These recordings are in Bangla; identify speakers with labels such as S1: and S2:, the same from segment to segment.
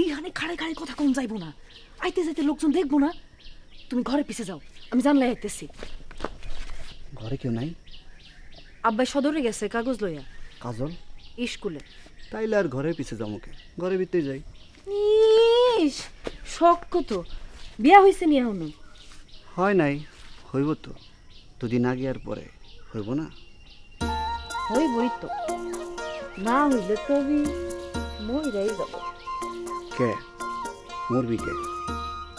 S1: এইখানে খাড়ে খাড়ে কথা কম যাইবো না। আইতে যাইতে লোকজন দেখব না। তুমি ঘরে পিছে যাও। আমি জানলাই আইতেছি।
S2: ঘরে কেউ নাই?
S1: আব্বাই সদরে গেছে কাগজ লইয়া।
S2: কাজল?
S1: স্কুলে
S2: তাইলে আর ঘরের পিছে যামুকে ঘরের ভিতরে যাই।
S1: ইস শখ কত বিয়া হয়েছে নি এখনও?
S2: হয় নাই হইব তো। দুদিন আগে আর পরে। হইব না?
S1: হইবই তো। না হইলে তো আমি মহিলাই যাব।
S2: কে? মরবি কে?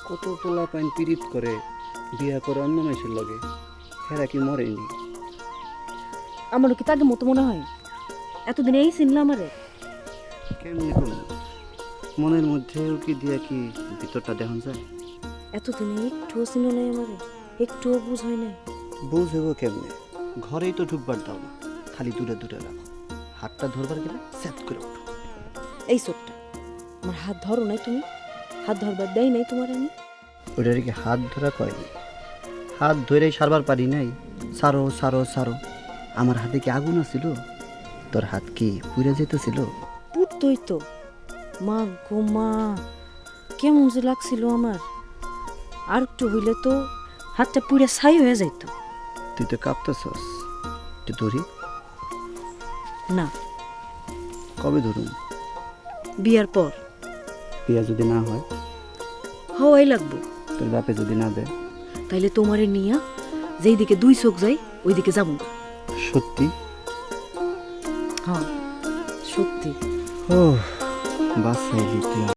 S2: কত পোলা পাইন পিরিত করে বিয়া করে অন্য মানুষের লগে। হেরা কি মরেনি?
S1: আমারও কি তাকে মতো মনে হয়? এতদিন এই চিনলাম আমারে।
S2: কেমনি করব মনের মধ্যেও কি দিয়া কি ভিতরটা দেখান যায়?
S1: এতদিনে একটুও চিনো নাই আমারে একটুও বুঝাই নাই।
S2: বুঝেব কেমনে? ঘরেই তো ঢুকবার দাও না খালি দূরে দূরে রাখো। হাতটা ধরবার গেলে সেট করে ওঠো
S1: এই চোখটা। আমার হাত ধরো নাই তুমি। হাত ধরবার দেয় নাই তোমার আমি।
S2: ওটার কি হাত ধরা কয়নি হাত ধরেই সারবার পারি নাই। সারো সারো সারো। আমার হাতে কি আগুন আছিল? তোর হাত কি পুড়ে যেতেছিল?
S1: পুততই তো। মা গো মা কেমন যে লাগছিল আমার। আর একটু হইলে তো হাতটা পুড়ে ছাই হয়ে যাইতো।
S2: তুই তো কাঁপতেছস। তুই ধরি।
S1: না।
S2: কবে ধরুন
S1: বিয়ার পর।
S2: বিয়া যদি না হয়?
S1: হওয়াই লাগবো।
S2: তোর বাপে যদি না দেয়?
S1: তাইলে তোমারে নিয়া যেই দিকে দুই চোখ যাই ওইদিকে যাব।
S2: সত্যি?
S1: হ্যাঁ সত্যি।
S2: ও বাস